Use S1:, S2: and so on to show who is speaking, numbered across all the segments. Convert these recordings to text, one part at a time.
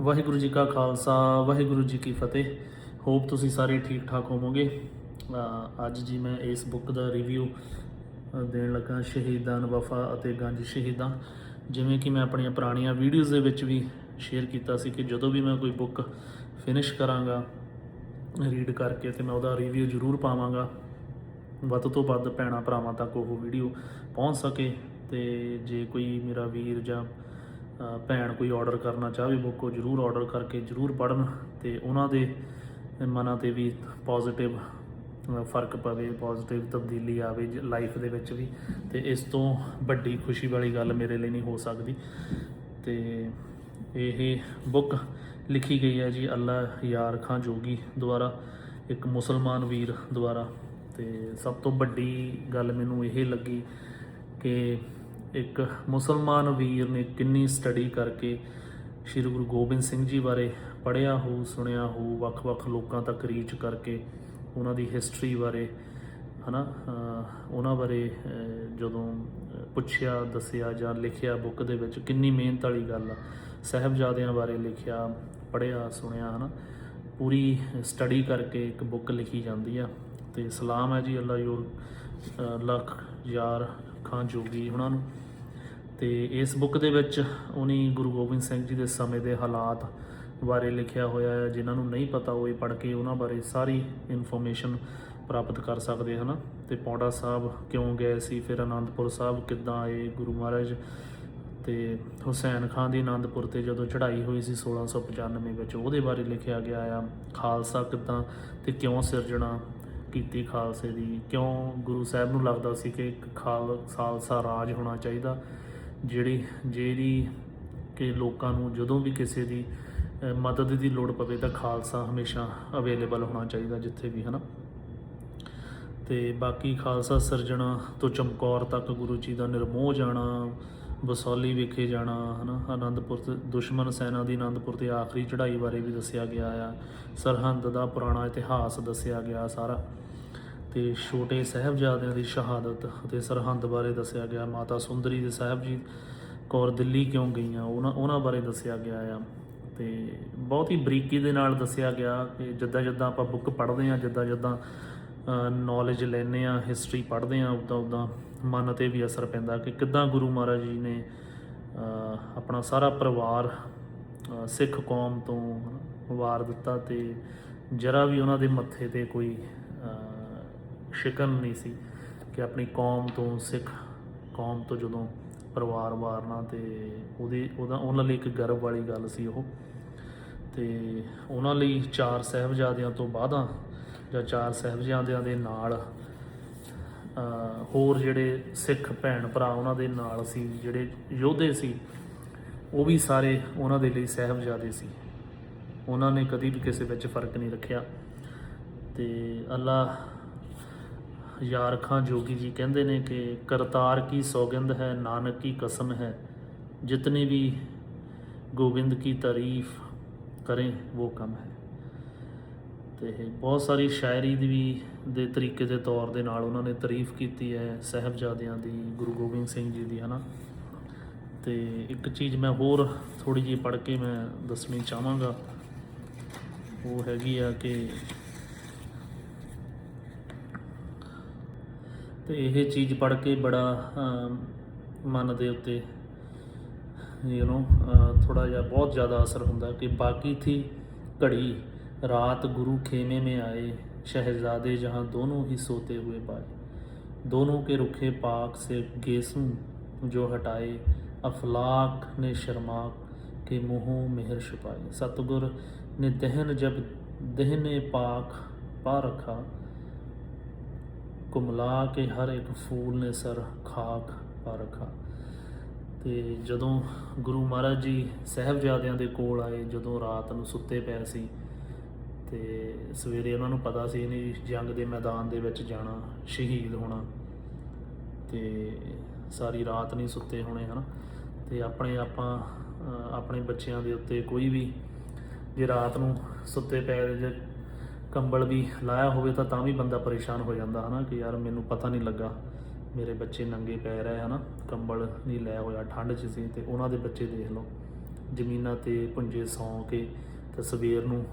S1: ਵਾਹਿਗੁਰੂ ਜੀ ਕਾ ਖਾਲਸਾ, ਵਾਹਿਗੁਰੂ ਜੀ ਕੀ ਫਤਿਹ। ਹੋਪ ਤੁਸੀਂ ਸਾਰੇ ਠੀਕ ਠਾਕ ਹੋਵੋਗੇ। ਅੱਜ ਜੀ ਮੈਂ ਇਸ ਬੁੱਕ ਦਾ ਰਿਵਿਊ ਦੇਣ ਲੱਗਾ ਸ਼ਹੀਦਾਨ ਵਫਾ ਅਤੇ ਗੰਜ ਸ਼ਹੀਦਾਂ। ਜਿਵੇਂ ਕਿ ਮੈਂ ਆਪਣੀਆਂ ਪੁਰਾਣੀਆਂ ਵੀਡੀਓਜ਼ ਦੇ ਵਿੱਚ ਵੀ ਸ਼ੇਅਰ ਕੀਤਾ ਸੀ ਕਿ ਜਦੋਂ ਵੀ ਮੈਂ ਕੋਈ ਬੁੱਕ ਫਿਨਿਸ਼ ਕਰਾਂਗਾ, ਰੀਡ ਕਰਕੇ ਤੇ ਮੈਂ ਉਹਦਾ ਰਿਵਿਊ ਜ਼ਰੂਰ ਪਾਵਾਂਗਾ, ਵੱਧ ਤੋਂ ਵੱਧ ਭੈਣਾਂ ਭਰਾਵਾਂ ਤੱਕ ਉਹ ਵੀਡੀਓ ਪਹੁੰਚ ਸਕੇ ਤੇ ਜੇ ਕੋਈ ਮੇਰਾ ਵੀਰ ਜਾਂ ਭੈਣ ਕੋਈ ਆਰਡਰ ਕਰਨਾ ਚਾਹਵੇ ਬੁੱਕ ਉਹ ਜਰੂਰ ਆਰਡਰ ਕਰਕੇ ਜਰੂਰ ਪੜਨ ਤੇ ਉਹਨਾਂ ਦੇ ਮਨਾਂ ਤੇ ਵੀ ਪੋਜ਼ਿਟਿਵ ਫ਼ਰਕ ਪਵੇ ਪੋਜ਼ਿਟਿਵ ਤਬਦੀਲੀ ਆਵੇ ਲਾਈਫ ਦੇ ਵਿੱਚ ਵੀ ਤੇ ਇਸ ਤੋਂ ਵੱਡੀ ਖੁਸ਼ੀ ਵਾਲੀ ਗੱਲ ਮੇਰੇ ਲਈ ਨਹੀਂ ਹੋ ਸਕਦੀ। ਤੇ ਇਹ ਬੁੱਕ ਲਿਖੀ ਗਈ ਹੈ ਜੀ ਅੱਲਾ ਯਾਰ ਖਾਂ ਜੋਗੀ ਦੁਆਰਾ, ਇੱਕ ਮੁਸਲਮਾਨ ਵੀਰ ਦੁਆਰਾ ਤੇ ਸਭ ਤੋਂ ਵੱਡੀ ਗੱਲ ਮੈਨੂੰ ਇਹ ਲੱਗੀ ਕਿ ਇੱਕ ਮੁਸਲਮਾਨ ਵੀਰ ਨੇ ਕਿੰਨੀ ਸਟੱਡੀ ਕਰਕੇ ਸ੍ਰੀ ਗੁਰੂ ਗੋਬਿੰਦ ਸਿੰਘ ਜੀ ਬਾਰੇ ਪੜ੍ਹਿਆ ਹੋ, ਸੁਣਿਆ ਹੋ, ਵੱਖ-ਵੱਖ ਲੋਕਾਂ ਤੱਕ ਰੀਚ ਕਰਕੇ ਉਹਨਾਂ ਦੀ ਹਿਸਟਰੀ ਬਾਰੇ, ਹਨਾ, ਅਹ ਉਹਨਾਂ ਬਾਰੇ ਜਦੋਂ ਪੁੱਛਿਆ, ਦੱਸਿਆ ਜਾਂ ਲਿਖਿਆ ਬੁੱਕ ਦੇ ਵਿੱਚ, ਕਿੰਨੀ ਮਿਹਨਤ ਵਾਲੀ ਗੱਲ ਆ। ਸਾਹਿਬਜ਼ਾਦਿਆਂ ਬਾਰੇ ਲਿਖਿਆ, ਪੜ੍ਹਿਆ, ਸੁਣਿਆ, ਹਨਾ, ਪੂਰੀ ਸਟੱਡੀ ਕਰਕੇ ਇੱਕ ਬੁੱਕ ਲਿਖੀ ਜਾਂਦੀ ਆ। ਤੇ ਸਲਾਮ ਹੈ ਜੀ ਅੱਲਾ ਯੋਰ ਲੱਖ ਯਾਰ ਖਾਨ ਜੋਗੀ ਉਹਨਾਂ ਨੂੰ। ਤੇ ਇਸ ਬੁੱਕ ਦੇ ਵਿੱਚ ਉਹਨੇ ਗੁਰੂ ਗੋਬਿੰਦ ਸਿੰਘ ਜੀ ਦੇ ਸਮੇਂ ਦੇ ਹਾਲਾਤ ਬਾਰੇ ਲਿਖਿਆ ਹੋਇਆ ਹੈ, ਜਿਨ੍ਹਾਂ ਨੂੰ ਨਹੀਂ ਪਤਾ ਉਹ ਇਹ ਪੜ੍ਹ ਕੇ ਉਹਨਾਂ ਬਾਰੇ ਸਾਰੀ ਇਨਫੋਰਮੇਸ਼ਨ ਪ੍ਰਾਪਤ ਕਰ ਸਕਦੇ ਹਨ। ਤੇ ਪੌਂਡਾ ਸਾਹਿਬ ਕਿਉਂ ਗਏ ਸੀ, ਫਿਰ ਆਨੰਦਪੁਰ ਸਾਹਿਬ ਕਿੱਦਾਂ ਆਏ ਗੁਰੂ ਮਹਾਰਾਜ? ਤੇ ਹੁਸੈਨ ਖਾਨ ਦੀ ਆਨੰਦਪੁਰ ਤੇ ਜਦੋਂ ਚੜ੍ਹਾਈ ਹੋਈ ਸੀ 1695 ਵਿੱਚ, ਉਹਦੇ ਬਾਰੇ ਲਿਖਿਆ ਗਿਆ ਆ, ਖਾਲਸਾ ਕਿੱਦਾਂ ਤੇ ਕਿਉਂ ਸਿਰਜਣਾ ਕੀਤੀ ਖਾਲਸੇ ਦੀ? ਕਿਉਂ ਗੁਰੂ ਸਾਹਿਬ ਨੂੰ ਲੱਗਦਾ ਸੀ ਕਿ ਇੱਕ ਖਾਲ, ਖਾਲਸਾ ਰਾਜ ਹੋਣਾ ਚਾਹੀਦਾ? ਜਿਹੜੀ ਜਿਹੜੀ ਕਿ ਲੋਕਾਂ ਨੂੰ ਜਦੋਂ ਵੀ ਕਿਸੇ ਦੀ ਮਦਦ ਦੀ ਲੋੜ ਪਵੇ ਤਾਂ ਖਾਲਸਾ ਹਮੇਸ਼ਾ ਅਵੇਲੇਬਲ ਹੋਣਾ ਚਾਹੀਦਾ ਜਿੱਥੇ ਵੀ, ਹਨਾ? ਤੇ ਬਾਕੀ ਖਾਲਸਾ ਸਿਰਜਣਾ ਤੋਂ ਚਮਕੌਰ ਤੱਕ ਗੁਰੂ ਜੀ ਦਾ ਨਿਰਮੋਹ ਜਾਣਾ ਬਸੌਲੀ ਵਿਖੇ ਜਾਣਾ, ਹਨਾ? ਆਨੰਦਪੁਰ ਤੇ ਦੁਸ਼ਮਣ ਸੈਨਾ ਦੀ ਆਨੰਦਪੁਰ ਤੇ ਆਖਰੀ ਚੜ੍ਹਾਈ ਬਾਰੇ ਵੀ ਦੱਸਿਆ ਗਿਆ ਆ। ਸਰਹੰਦ ਦਾ ਪੁਰਾਣਾ ਇਤਿਹਾਸ ਦੱਸਿਆ ਗਿਆ ਸਾਰਾ। ਤੇ ਛੋਟੇ ਸਾਹਿਬਜ਼ਾਦਿਆਂ ਦੀ ਸ਼ਹਾਦਤ ਅਤੇ ਸਰਹੰਦ ਬਾਰੇ ਦੱਸਿਆ ਗਿਆ। ਮਾਤਾ ਸੁੰਦਰੀ ਦੇ ਸਾਹਿਬ ਜੀ ਕੌਰ ਦਿੱਲੀ ਕਿਉਂ ਗਈਆਂ, ਉਹਨਾਂ ਉਹਨਾਂ ਬਾਰੇ ਦੱਸਿਆ ਗਿਆ ਆ। ਤੇ ਬਹੁਤ ਹੀ ਬਰੀਕੀ ਦੇ ਨਾਲ ਦੱਸਿਆ ਗਿਆ ਕਿ ਜਿੱਦਾਂ ਜਿੱਦਾਂ ਆਪਾਂ ਬੁੱਕ ਪੜ੍ਹਦੇ ਆ ਜਿੱਦਾਂ ਜਿੱਦਾਂ ਨੌਲੇਜ ਲੈਂਦੇ ਆ ਹਿਸਟਰੀ ਪੜ੍ਹਦੇ ਆ ਉਦਾਂ ਉਦਾਂ ਮਨ ਤੇ ਵੀ ਅਸਰ ਪੈਂਦਾ ਕਿ ਕਿੱਦਾਂ ਗੁਰੂ ਮਹਾਰਾਜ ਜੀ ਨੇ ਆਪਣਾ ਸਾਰਾ ਪਰਿਵਾਰ ਸਿੱਖ ਕੌਮ ਤੋਂ ਵਾਰ ਦਿੱਤਾ ਤੇ ਜਰਾ ਵੀ ਉਹਨਾਂ ਦੇ ਮੱਥੇ ਤੇ ਕੋਈ ਸ਼ਿਕਨ ਨਹੀਂ ਸੀ ਕਿ ਆਪਣੀ ਕੌਮ ਤੋਂ ਸਿੱਖ, ਕੌਮ ਤੋਂ ਜਦੋਂ ਪਰਿਵਾਰ ਵਾਰਨਾ ਤੇ ਉਹਦੀ, ਉਹਦਾ, ਉਹਨਾਂ ਲਈ ਇੱਕ ਗਰਵ ਵਾਲੀ ਗੱਲ ਸੀ ਉਹ। ਤੇ ਉਹਨਾਂ ਲਈ ਚਾਰ ਸਾਹਿਬਜ਼ਾਦਿਆਂ ਤੋਂ ਬਾਅਦਾਂ ਜਾਂ ਚਾਰ ਸਾਹਿਬਜ਼ਾਦਿਆਂ ਦੇ ਨਾਲ ਹੋਰ ਜਿਹੜੇ ਸਿੱਖ ਭੈਣ ਭਰਾ ਉਹਨਾਂ ਦੇ ਨਾਲ ਸੀ, ਜਿਹੜੇ ਯੋਧੇ ਸੀ, ਉਹ ਵੀ ਸਾਰੇ ਉਹਨਾਂ ਦੇ ਲਈ ਸਾਹਿਬਜ਼ਾਦੇ ਸੀ। ਉਹਨਾਂ ਨੇ ਕਦੀ ਵੀ ਕਿਸੇ ਵਿੱਚ ਫ਼ਰਕ ਨਹੀਂ ਰੱਖਿਆ। ਤੇ ਅੱਲਾ ਯਾਰ ਖਾਂ ਜੋਗੀ ਜੀ ਕਹਿੰਦੇ ਨੇ ਕਿ ਕਰਤਾਰ ਕੀ ਸੌਗੰਧ ਹੈ, ਨਾਨਕ ਕੀ ਕਸਮ ਹੈ। ਜਿਤਨੇ ਵੀ ਗੋਬਿੰਦ ਕੀ ਤਾਰੀਫ ਕਰੇ, ਉਹ ਕਮ ਹੈ। ਤੇ ਬਹੁਤ ਸਾਰੀ ਸ਼ਾਇਰੀ ਦੀ ਵੀ ਦੇ ਤਰੀਕੇ ਦੇ ਤੌਰ ਦੇ ਨਾਲ ਉਹਨਾਂ ਨੇ ਤਾਰੀਫ ਕੀਤੀ ਹੈ ਸਹਿਬਜ਼ਾਦਿਆਂ ਦੀ, ਗੁਰੂ ਗੋਬਿੰਦ ਸਿੰਘ ਜੀ ਦੀ, ਹਨਾ। ਤੇ ਇੱਕ ਚੀਜ਼ ਮੈਂ ਹੋਰ ਥੋੜੀ ਜਿਹੀ ਪੜ੍ਹ ਕੇ ਮੈਂ ਦੱਸਣੀ ਚਾਹਾਂਗਾ। ਉਹ ਹੈਗੀ ਆ ਕਿ ਤੇ ਇਹ ਚੀਜ਼ ਪੜ੍ਹ ਕੇ ਬੜਾ ਅਮ, ਮਨ ਦੇ ਉੱਤੇ ਯੂ نو ਥੋੜਾ ਜਿਹਾ ਬਹੁਤ ਜ਼ਿਆਦਾ ਅਸਰ ਹੁੰਦਾ ਕਿ ਬਾਕੀ ਥੀ ਘੜੀ रात गुरु खेमे में आए शहजादे जहाँ दोनों ही सोते हुए पाए दोनों के रुखे पाक से गेसू जो हटाए अफलाक ने शर्माक के मुँहों मेहर छुपाए सतगुर ने दहन जब दहने पाक पा रखा कुमला के हर एक फूल ने सर खाक पा रखा ਤੇ ਜਦੋਂ ਗੁਰੂ ਮਹਾਰਾਜ ਜੀ ਸਾਹਿਬਜ਼ਾਦਿਆਂ ਦੇ ਕੋਲ ਆਏ ਜਦੋਂ ਰਾਤ ਨੂੰ ਸੁੱਤੇ ਪਏ ਸੀ ਤੇ ਸਵੇਰੇ ਉਹਨਾਂ ਨੂੰ ਪਤਾ ਸੀ ਇਹਨੇ ਜੰਗ ਦੇ ਮੈਦਾਨ ਦੇ ਵਿੱਚ ਜਾਣਾ ਸ਼ਹੀਦ ਹੋਣਾ ਤੇ ਸਾਰੀ ਰਾਤ ਨਹੀਂ ਸੁੱਤੇ ਹੋਣੇ ਹਨ ਤੇ ਆਪਣੇ ਆਪਾਂ ਅਹ ਆਪਣੇ ਬੱਚਿਆਂ ਦੇ ਉੱਤੇ ਕੋਈ ਵੀ ਜੇ ਰਾਤ ਨੂੰ ਸੁੱਤੇ ਪਏ ਜੇ ਕੰਬਲ ਵੀ ਲਾਇਆ ਹੋਵੇ ਤਾਂ ਤਾਂ ਵੀ ਬੰਦਾ ਪਰੇਸ਼ਾਨ ਹੋ ਜਾਂਦਾ, ਹਨਾ, ਕਿ ਯਾਰ ਮੈਨੂੰ ਪਤਾ ਨਹੀਂ ਲੱਗਾ, ਮੇਰੇ ਬੱਚੇ ਨੰਗੇ ਪੈ ਰਹੇ, ਹਨਾ, ਕੰਬਲ ਨਹੀਂ ਲਿਆ ਹੋਇਆ, ਠੰਡ 'ਚ ਸੀ, ਤੇ ਉਹਨਾਂ ਦੇ ਬੱਚੇ ਦੇਖ ਲਓ, ਜ਼ਮੀਨਾਂ ਤੇ ਪੁੰਜੇ ਸੌਂ ਕੇ ਤੇ ਸਵੇਰ ਨੂੰ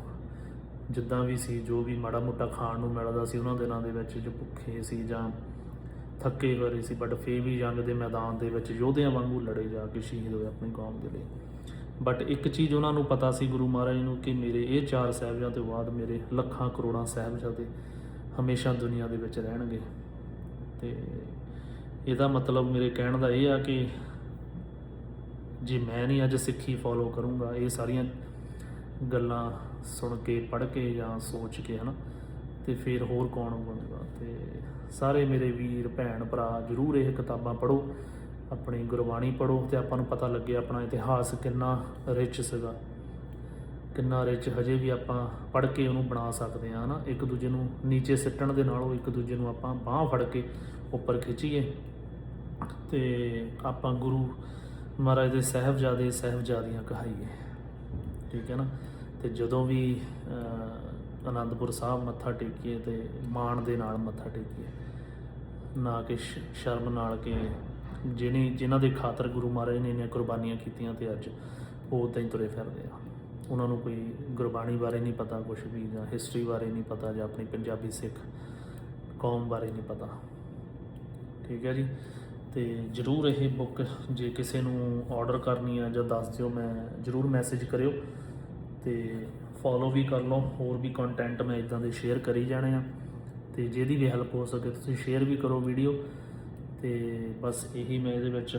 S1: ਜਿੱਦਾਂ ਵੀ ਸੀ, ਜੋ ਵੀ ਮਾੜਾ ਮੋਟਾ ਖਾਣ ਨੂੰ ਮਿਲਦਾ ਸੀ, ਉਹਨਾਂ ਦਿਨਾਂ ਦੇ ਵਿੱਚ ਜੋ ਭੁੱਖੇ ਸੀ ਜਾਂ ਥੱਕੇ ਹੋਏ ਸੀ ਬਟ ਫੇਰ ਵੀ ਜੰਗ ਦੇ ਮੈਦਾਨ ਦੇ ਵਿੱਚ ਯੋਧਿਆਂ ਵਾਂਗੂ ਲੜੇ ਜਾ ਕੇ ਸ਼ਹੀਦ ਹੋਏ ਆਪਣੀ ਕੌਮ ਦੇ ਲਈ। ਬਟ ਇੱਕ ਚੀਜ਼ ਉਹਨਾਂ ਨੂੰ ਪਤਾ ਸੀ ਗੁਰੂ ਮਹਾਰਾਜ ਨੂੰ ਕਿ ਮੇਰੇ ਇਹ ਚਾਰ ਸਾਹਿਬਜ਼ਾਦੇ ਤੋਂ ਬਾਅਦ ਮੇਰੇ ਲੱਖਾਂ ਕਰੋੜਾਂ ਸਾਹਿਬਜ਼ਾਦੇ ਹਮੇਸ਼ਾ ਦੁਨੀਆ ਦੇ ਵਿੱਚ ਰਹਿਣਗੇ। ਤੇ ਇਹਦਾ ਮਤਲਬ ਮੇਰੇ ਕਹਿਣ ਦਾ ਇਹ ਆ ਕਿ ਜੇ ਮੈਂ ਨਹੀਂ ਅੱਜ ਸਿੱਖੀ ਫੋਲੋ ਕਰੂੰਗਾ, ਇਹ ਸਾਰੀਆਂ ਗੱਲਾਂ ਸੁਣ ਕੇ, ਪੜ੍ਹ ਕੇ ਜਾਂ ਸੋਚ ਕੇ, ਹਨਾ, ਤੇ ਫਿਰ ਹੋਰ ਕੌਣ ਬਣੂਗਾ ਤੇ ਸਾਰੇ ਮੇਰੇ ਵੀਰ, ਭੈਣ, ਭਰਾ, ਜਰੂਰ ਇਹ ਕਿਤਾਬਾਂ ਪੜ੍ਹੋ। ਆਪਣੀ ਗੁਰਬਾਣੀ ਪੜ੍ਹੋ ਤੇ ਆਪਾਂ ਨੂੰ ਪਤਾ ਲੱਗੇ ਆਪਣਾ ਇਤਿਹਾਸ ਕਿੰਨਾ ਰਿਚ ਸੀਗਾ। ਕਿੰਨਾ ਰਿਚ ਹਜੇ ਵੀ ਆਪਾਂ ਪੜ੍ਹ ਕੇ ਉਹਨੂੰ ਬਣਾ ਸਕਦੇ ਹਾਂ ਹਨਾ? ਇੱਕ ਦੂਜੇ ਨੂੰ ਨੀਚੇ ਸਿੱਟਣ ਦੇ ਨਾਲੋਂ ਇੱਕ ਦੂਜੇ ਨੂੰ ਆਪਾਂ ਬਾਹ ਫੜ ਕੇ ਉੱਪਰ ਖਿੱਚੀਏ। ਤੇ ਆਪਾਂ ਗੁਰੂ ਮਹਾਰਾਜ ਦੇ ਸਾਹਿਬਜ਼ਾਦੇ ਸਾਹਿਬਜ਼ਾਦੀਆਂ ਕਹਾਈਏ। ਠੀਕ ਹੈ ਨਾ? ਤੇ ਜਦੋਂ ਵੀ ਅਹ, ਆਨੰਦਪੁਰ ਸਾਹਿਬ ਮੱਥਾ ਟੇਕੀਏ ਤੇ ਮਾਣ ਦੇ ਨਾਲ ਮੱਥਾ ਟੇਕੀਏ ਨਾ ਕਿ ਸ਼ਰਮ ਨਾਲ ਕਿ ਜਿਹਨੇ ਜਿਨ੍ਹਾਂ ਦੇ ਖਾਤਰ ਗੁਰੂ ਮਹਾਰਾਜ ਨੇ ਇੰਨੀਆਂ ਕੁਰਬਾਨੀਆਂ ਕੀਤੀਆਂ ਤੇ ਅੱਜ ਉਹ ਉਦਾਂ ਹੀ ਤੁਰੇ ਫਿਰਦੇ ਆ। ਉਹਨਾਂ ਨੂੰ ਕੋਈ ਗੁਰਬਾਣੀ ਬਾਰੇ ਨਹੀਂ ਪਤਾ ਕੁਝ ਵੀ ਜਾਂ ਹਿਸਟਰੀ ਬਾਰੇ ਨਹੀਂ ਪਤਾ ਜਾਂ ਆਪਣੀ ਪੰਜਾਬੀ ਸਿੱਖ ਕੌਮ ਬਾਰੇ ਨਹੀਂ ਪਤਾ। ਠੀਕ ਹੈ ਜੀ? ਤੇ ਜਰੂਰ ਇਹ ਬੁੱਕ ਜੇ ਕਿਸੇ ਨੂੰ ਆਰਡਰ ਕਰਨੀ ਆ ਜਾਂ ਦੱਸ ਦਿਓ, ਮੈਂ ਜਰੂਰ ਮੈਸੇਜ ਕਰਿਓ ਤੇ ਫੋਲੋ ਵੀ ਕਰ ਲਓ, ਹੋਰ ਵੀ ਕੰਟੈਂਟ ਮੈਂ ਇਦਾਂ ਦੇ ਸ਼ੇਅਰ ਕਰੀ ਜਾਣੇ ਆ। ਤੇ ਜਿਹਦੀ ਵੀ ਹੈਲਪ ਹੋ ਸਕੇ, ਤੁਸੀਂ ਸ਼ੇਅਰ ਵੀ ਕਰੋ ਵੀਡੀਓ ਤੇ ਬਸ ਇਹੀ ਮੈਂ ਇਹਦੇ ਵਿੱਚ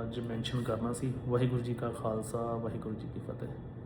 S1: ਅੱਜ ਮੈਂਸ਼ਨ ਕਰਨਾ ਸੀ। ਵਾਹਿਗੁਰੂ ਜੀ ਕਾ ਖਾਲਸਾ, ਵਾਹਿਗੁਰੂ ਜੀ ਕੀ ਫਤਿਹ।